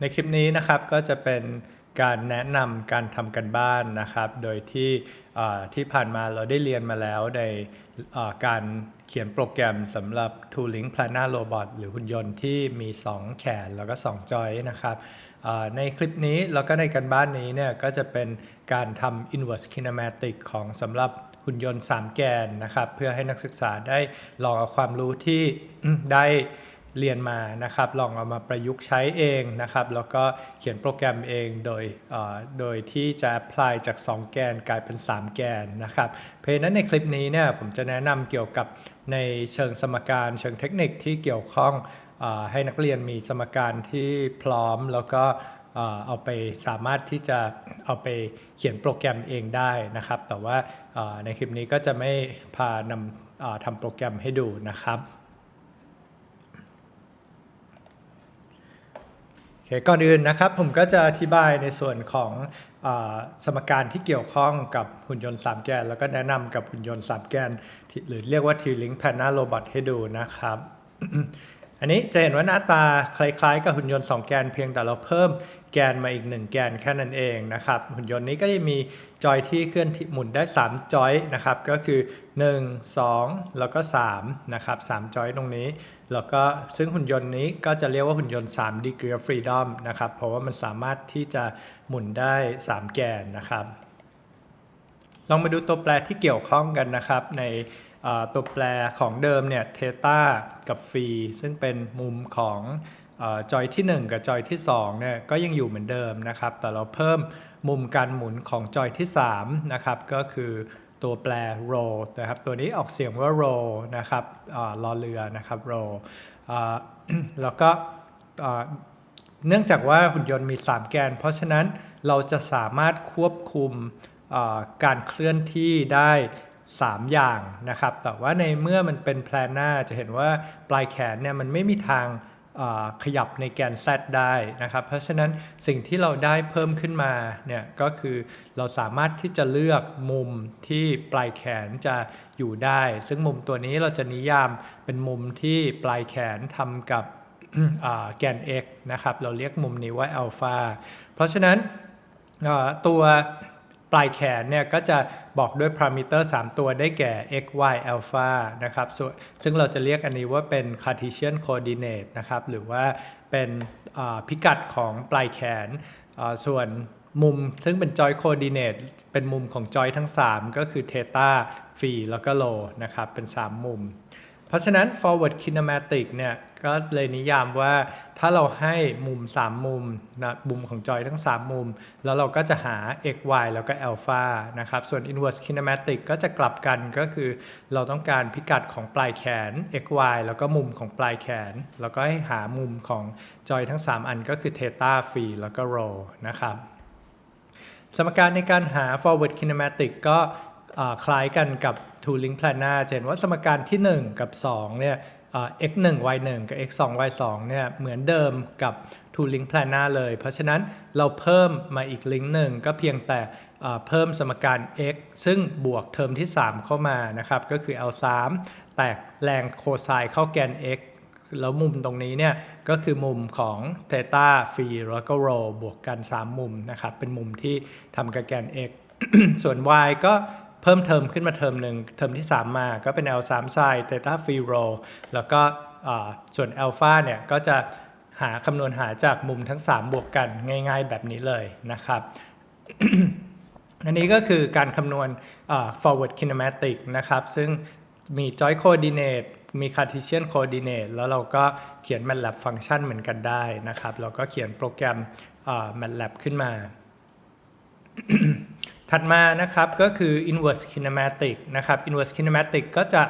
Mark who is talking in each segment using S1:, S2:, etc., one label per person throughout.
S1: ในคลิปนี้นะครับก็จะเป็นการแนะนำการทำกันบ้านนะครับ โดยที่ที่ผ่านมาเราได้เรียนมาแล้วในการเขียนโปรแกรมสำหรับ Tooling Planner Robot หรือหุ่นยนต์ที่มี 2 แขนแล้วก็ 2 จอยนะครับในคลิปนี้แล้วก็ในการบ้านนี้เนี่ยก็จะเป็นการทำ inverse kinematic ของสำหรับหุ่นยนต์ 3 แกนนะครับ เพื่อให้นักศึกษาได้ลองเอาความรู้ที่ได้ เรียนมานะครับ ลองเอามาประยุกต์ใช้เองนะครับ แล้วก็เขียนโปรแกรมเองโดยโดยที่จะ apply จาก 2 แกนกลายเป็น 3 แกนนะครับ เพราะนั้นในคลิปนี้เนี่ยผมจะแนะนำเกี่ยวกับในเชิงสมการเชิงเทคนิคที่เกี่ยวข้องอให้นักเรียนมีสมการที่พร้อมแล้วก็เอาไปสามารถที่จะเอาไปเขียนโปรแกรมเองได้นะครับ แต่ว่าในคลิปนี้ก็จะไม่พานำทำโปรแกรมให้ดูนะครับ โอเคก่อนอื่นนะครับผมก็จะอธิบายในส่วนของอสมการที่เกี่ยวข้องกับหุ่นยนต์3แกน แล้วก็แนะนำกับหุ่นยนต์3แกน หรือเรียกว่า T-Link Panna Robot ให้ดูนะครับ อันนี้จะเห็นว่าหน้าตาคล้ายๆ กับหุ่นยนต์ 2 แกนเพียงแต่เราเพิ่มแกนมาอีก 1 แกนแค่นั้นเองนะครับหุ่นยนต์นี้ก็จะมีจอยที่เคลื่อนที่หมุนได้ 3 จอยนะครับก็คือ 1 2 แล้วก็3นะครับ3จอยตรงนี้ แล้วก็ซึ่งหุ่นยนต์นี้ก็จะเรียกว่าหุ่นยนต์ 3 degree of freedom นะครับ เพราะว่ามันสามารถที่จะหมุนได้ 3 แกนนะครับ ลองมาดูตัวแปรที่เกี่ยวข้องกันนะครับ ในตัวแปรของเดิมเนี่ยเทตากับฟีซึ่งเป็นมุมของอจอยที่ 1 กับจอยที่2เนี่ยก็ยังอยู่เหมือนเดิมนะครับ แต่เราเพิ่มมุมการหมุนของจอยที่3นะครับก็คือ ตัวแปร roll นะครับ ตัวนี้ออกเสียงว่า roll นะครับเอ่อรอเรือนะครับ roll แล้วก็เนื่องจากว่าหุ่นยนต์มี 3 แกน เพราะฉะนั้นเราจะสามารถควบคุมการเคลื่อนที่ได้ 3 อย่างนะครับ แต่ว่าในเมื่อมันเป็นแพลนหน้าจะเห็นว่าปลายแขนเนี่ยมันไม่มีทาง ขยับในแกน Z ได้นะครับ เพราะฉะนั้นสิ่งที่เราได้เพิ่มขึ้นมาเนี่ยก็คือเราสามารถที่จะเลือกมุมที่ปลายแขนจะอยู่ได้ ซึ่งมุมตัวนี้เราจะนิยามเป็นมุมที่ปลายแขนทำกับแกน x นะครับ เราเรียกมุมนี้ว่าอัลฟาเพราะฉะนั้นตัว ปลายแขนเนี่ยก็จะบอกด้วยพารามิเตอร์ 3 ตัวได้แก่ x y alpha นะครับส่วนซึ่งเราจะเรียกอันนี้ว่าเป็น Cartesian coordinate นะครับหรือว่าเป็นพิกัดของปลายแขน ส่วนมุมซึ่งเป็นจอยโคดิเนตเป็นมุมของจอยทั้ง 3 ก็คือเทตาฟีแล้วก็โลนะครับเป็น 3 มุม เพราะฉะนั้น forward kinematic เนี่ยก็เลยนิยามว่าถ้าเราให้มุม 3 มุมนะมุมของจอยทั้ง 3 มุม แล้วเราก็จะหา x y แล้วก็ alpha นะครับ ส่วน inverse kinematic ก็จะกลับกันก็คือ เราต้องการพิกัดของปลายแขน x y แล้วก็มุมของปลายแขน แล้วก็ให้หามุมของจอยทั้ง 3 อันก็คือ theta phi แล้วก็ rho นะครับ สมการในการหา forward kinematic ก็คล้ายกันกับ tooling planner จะเห็นว่าสมการที่ 1 กับ 2 เนี่ยอ่า x 1 y 1กับ x 2 y 2เนี่ย เหมือนเดิมกับ tooling planner เลย เพราะฉะนั้นเราเพิ่มมาอีกลิงก์หนึ่งก็เพียงแต่เพิ่มสมการ x ซึ่งบวกเทอมที่ 3 เข้ามานะครับ ก็คือ l 3แตกแรงโคไซน์เข้าแกน x แล้วมุมตรงนี้เนี่ย ก็คือมุมของเทตาฟีแล้วก็โรบวกกัน 3 มุมนะครับ เป็นมุมที่ทำกับแกน x ส่วน y ก็ เพิ่มเทอมขึ้นมาเทอมหนึ่งเทอมที่ 3 มาก็เป็น l 3 sin เทตาฟีโรแล้วก็ส่วน a l p h a เนี่ยก็จะหาคำนวณหาจากมุมทั้ง 3 บวกกันง่ายๆแบบนี้เลยนะครับ อันนี้ก็คือการคำนวณ forward kinematic นะครับ ซึ่งมี joy coordinate มี Cartesian coordinate แล้วเราก็เขียน MATLAB function เหมือนกันได้นะครับ เราก็เขียนโปรแกรม MATLAB ขึ้นมา ถัดมานะครับก็คือ inverse kinematic นะครับ inverse kinematic ก็จะ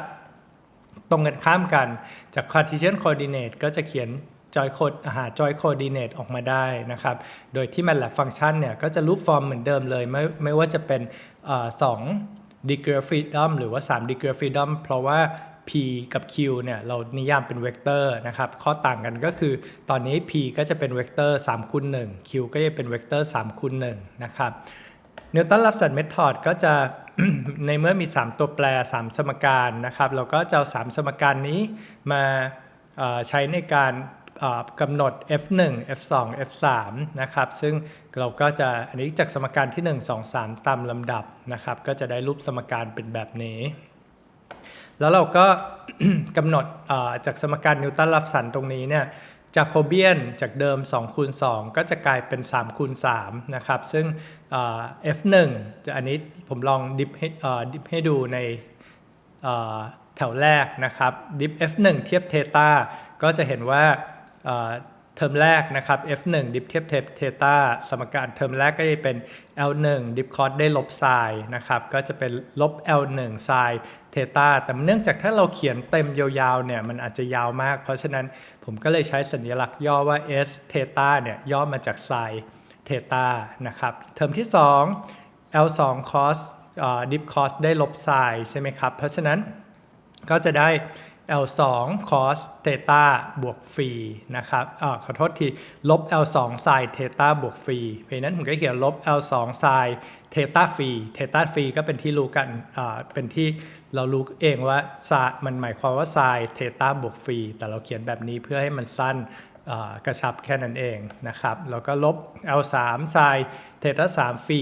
S1: ตรงกันข้ามกันจาก Cartesian coordinate ก็จะเขียน joy code หา joy coordinate ออกมาได้นะครับ โดยที่ MATLAB function เนี่ย ก็จะรูปฟอร์มเหมือนเดิมเลย ไม่ไม่ว่าจะเป็นอ่อ2 degree of freedom หรือว่า3 degree of freedom เพราะว่า p กับ q เนี่ย เรานิยามเป็นเวกเตอร์นะครับ ข้อต่างกันก็คือตอนนี้ p ก็จะเป็นเวกเตอร์3คูณ1 q ก็จะเป็นเวกเตอร์3คูณ1นะครับ นิวตันรับสัตว์เมธอดก็จะในเมื่อมี 3 ตัวแปร 3 สมการนะครับ เราก็จะเอา 3 สมการนี้มาใช้ในการกำหนด f1 f2 f3 นะครับ ซึ่งเราก็จะอันนี้จากสมการที่ 1 2 3 ตามลำดับนะครับ ก็จะได้รูปสมการเป็นแบบนี้ แล้วเราก็กำหนดจากสมการนิวตันรับสันตรงนี้เนี่ยจากโคเบียนจากเดิม2คูณ2ก็จะกลายเป็น3คูณ3นะครับ ซึ่ง f1 จะอันนี้ผมลองดิฟให้ดิฟให้ดูในแถวแรกนะครับดิฟ f1 เทียบเทตาก็จะเห็นว่าเอ่อเทอมแรกนะครับ f1 ดิฟเทียบเทตาสมการเทอมแรกก็จะเป็น l1 ดิฟคอสได้ลบไซน์นะครับก็จะเป็นลบ l1 ไซน์เทตาแต่เนื่องจากถ้าเราเขียนเต็มยาวๆเนี่ยมันอาจจะยาวมาก เพราะฉะนั้นผมก็เลยใช้สัญลักษณ์ย่อว่า s เทตาเนี่ยย่อมาจากไซน์ เทตานะครับ เทอมที่ 2 l2 cos ดิฟคอสได้ลบไซน์ใช่ไหมครับ เพราะฉะนั้นก็จะได้ L2 cos เทตาบวกฟรีนะครับอาขอโทษที ลบ L2 sin เทตาบวกฟรี เพราะนั้นผมก็เขียนลบ L2 sin เทตาฟรี เทตาฟรีก็เป็นที่รู้กันอ่าเป็นที่เรารู้เองว่าซามันหมายความว่า sin เทตาบวกฟรี แต่เราเขียนแบบนี้เพื่อให้มันสั้น กระชับแค่นั้นเองนะครับ แล้วก็ลบ L3 sin เทต้า3ฟรี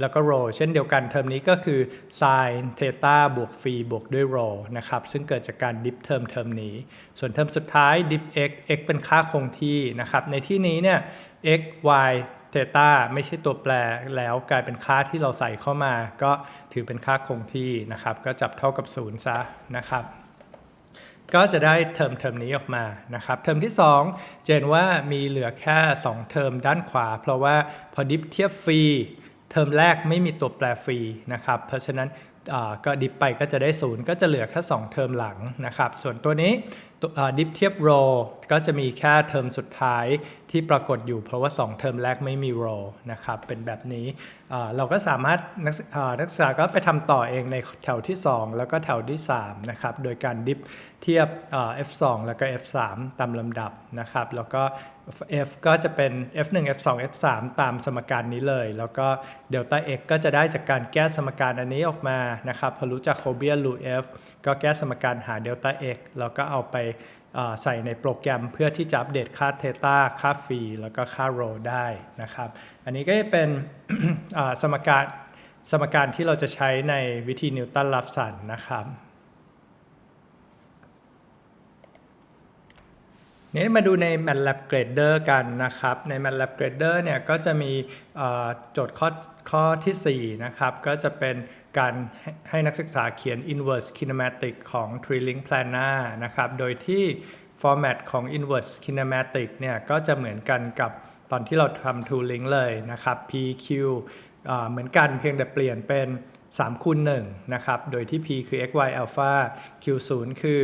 S1: แล้วก็โรเช่นเดียวกันเทอมนี้ก็คือ sin เทต้าบวกฟรีบวกด้วยโรนะครับ ซึ่งเกิดจากการดิฟเทอมเทอมนี้ ส่วนเทอมสุดท้ายดิฟ x x เป็นค่าคงที่นะครับ ในที่นี้เนี่ย x y เทต้าไม่ใช่ตัวแปรแล้วกลายเป็นค่าที่เราใส่เข้ามา ก็ถือเป็นค่าคงที่นะครับ ก็จับเท่ากับ 0 ซะนะครับ ก็จะได้เทอมเทอมนี้ออกมานะครับเทอมที่ 2 เจนว่ามีเหลือแค่ 2 เทอมด้านขวา เพราะว่าพอดิฟเทียบฟรีเทอมแรกไม่มีตัวแปรฟรีนะครับ เพราะฉะนั้น ก็ดิฟไปก็จะได้ศูนย์ก็จะเหลือแค่2เทอมหลังนะครับ ส่วนตัวนี้ดิฟเทียบโรก็จะมีแค่เทอมสุดท้ายที่ปรากฏอยู่เพราะว่า 2 เทอมแรกไม่มีโรนะครับ เป็นแบบนี้เราก็สามารถนักศึกอ่านักศึกษาก็ไปทำต่อเองในแถวที่ 2 แล้วก็แถวที่ 3 นะครับ โดยการดิฟเทียบอ่า F2 แล้วก็ F3 ตามลำดับนะครับ แล้วก็ F ก็จะเป็น F1 F2 F3 ตามสมการนี้เลย แล้วก็เดลต้า x ก็จะได้จากการแก้สมการอันนี้ออกมานะครับพอรู้จักโคเบียรู F ก็แก้สมการหาเดลต้า x แล้วก็เอาไปใส่ในโปรแกรมเพื่อที่จะอัปเดตค่าเทตาค่าฟีแล้วก็ค่าโรได้นะครับ อันนี้ก็จะเป็นสมการสมการที่เราจะใช้ในวิธีนิวตันรับสันนะครับ นี้มาดูใน MATLAB Grader กันนะครับ ใน MATLAB Grader เนี่ยก็จะมีโจทย์ข้อข้อทีสี่4 นะครับ ก็จะเป็นการให้ให้นักศึกษาเขียน inverse kinematic ของ Tree-Link Planner นะครับ โดยที่ format ของ inverse kinematic เนี่ยก็จะเหมือนกันกับตอนที่เราทำ Tree-Link เลยนะครับ PQ เหมือนกันเพียงแต่เปลี่ยนเป็น3คูณ1นะครับ โดยที่ P คือ xy alpha Q 0 คือ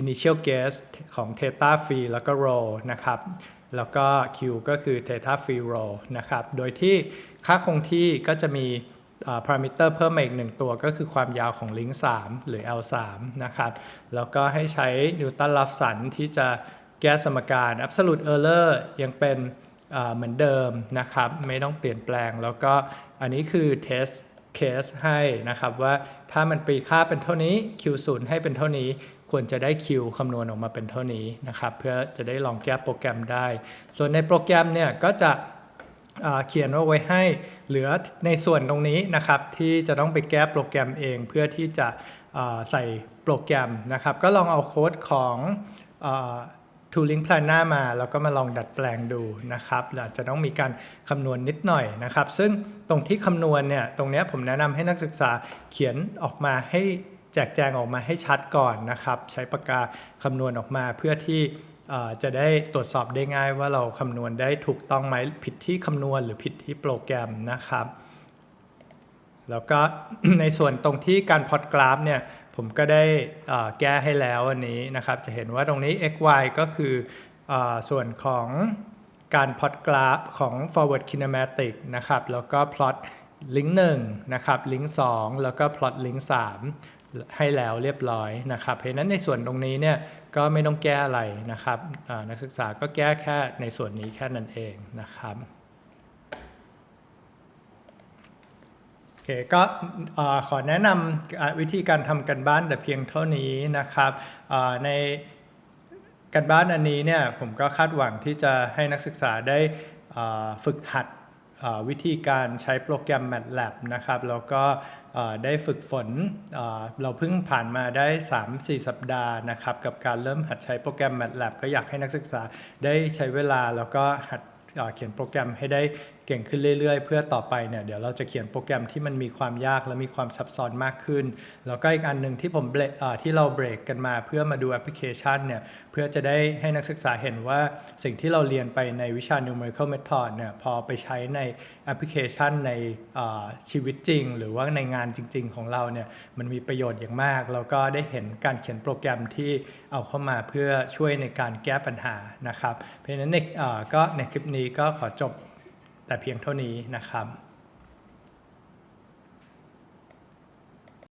S1: initial guess ของ theta free แล้วก็ row นะครับ แล้วก็ Q ก็คือ theta free row นะครับ โดยที่ค่าคงที่ก็จะมีพารามิเตอร์เพิ่มมาอีกหนึ่งตัวก็คือความยาวของลิงก์3หรือ L3 นะครับ แล้วก็ให้ใช้นิวตันรับสันที่จะแก้สมการ absolute error ยังเป็นเหมือนเดิมนะครับ ไม่ต้องเปลี่ยนแปลง แล้วก็อันนี้คือ test case ให้นะครับว่าถ้ามันปีค่าเป็นเท่านี้ Q0 ให้เป็นเท่านี้ ควรจะได้ Q คำนวณออกมาเป็นเท่านี้นะครับเพื่อจะได้ลองแก้โปรแกรมได้ ส่วนในโปรแกรมเนี่ยก็จะเขียนเอาไว้ให้เหลือในส่วนตรงนี้นะครับที่จะต้องไปแก้โปรแกรมเองเพื่อที่จะใส่โปรแกรมนะครับ ก็ลองเอาโค้ดของอา Tooling Planner มาแล้วก็มาลองดัดแปลงดูนะครับอาจจะต้องมีการคำนวณนิดหน่อยนะครับ ซึ่งตรงที่คำนวณเนี่ยตรงนี้ผมแนะนำให้นักศึกษาเขียนออกมาให้ แจกแจงออกมาให้ชัดก่อนนะครับ ใช้ปากกาคำนวณออกมาเพื่อที่จะได้ตรวจสอบได้ง่ายว่าเราคำนวณได้ถูกต้องไหมผิดที่คำนวณหรือผิดที่โปรแกรมนะครับ แล้วก็ในส่วนตรงที่การพอดกราฟเนี่ยผมก็ได้แก้ให้แล้วอันนี้นะครับ จะเห็นว่าตรงนี้ x y ก็คืออส่วนของการพอดกราฟของ forward kinematic นะครับ แล้วก็พลอตลิงก์หนึ่งนะครับ ลิงก์สองแล้วก็พลอตลิงก์สาม ให้แล้วเรียบร้อยนะครับ เพราะนั้นในส่วนตรงนี้เนี่ยก็ไม่ต้องแก้อะไรนะครับนักศึกษาก็แก้แค่ในส่วนนี้แค่นั้นเองนะครับโอเคก็ขอแนะนำวิธีการทำกันบ้านแต่เพียงเท่านี้นะครับในการบ้านอันนี้เนี่ยผมก็คาดหวังที่จะให้นักศึกษาได้ฝึกหัดวิธีการใช้โปรแกรม MATLAB นะครับแล้วก็ ได้ฝึกฝนเเราเพิ่งผ่านมาได้ 3-4 สัปดาห์นะครับ กับการเริ่มหัดใช้โปรแกรม MATLAB ก็อยากให้นักศึกษาได้ใช้เวลาแล้วก็หัดเเขียนโปรแกรมให้ได้เก่งขึ้นเรื่อยๆ เพื่อต่อไปเนี่ยเดี๋ยวเราจะเขียนโปรแกรมที่มันมีความยากและมีความซับซ้อนมากขึ้น แล้วก็อีกอันหนึ่งที่ผมเบรกเอ่อที่เราเบรกกันมาเพื่อมาดูแอปพลิเคชันเนี่ยเพื่อจะได้ให้นักศึกษาเห็นว่าสิ่งที่เราเรียนไปในวิชา numerical method เนี่ยพอไปใช้ในแอปพลิเคชันในชีวิตจริง หรือว่าในงานจริง ๆ ของเราเนี่ยมันมีประโยชน์อย่างมาก แล้วก็ได้เห็นการเขียนโปรแกรมที่เอาเข้ามาเพื่อช่วยในการแก้ปัญหานะครับ เพราะฉะนั้นเอ่อก็ในคลิปนี้ก็ขอจบ แต่เพียงเท่านี้นะครับ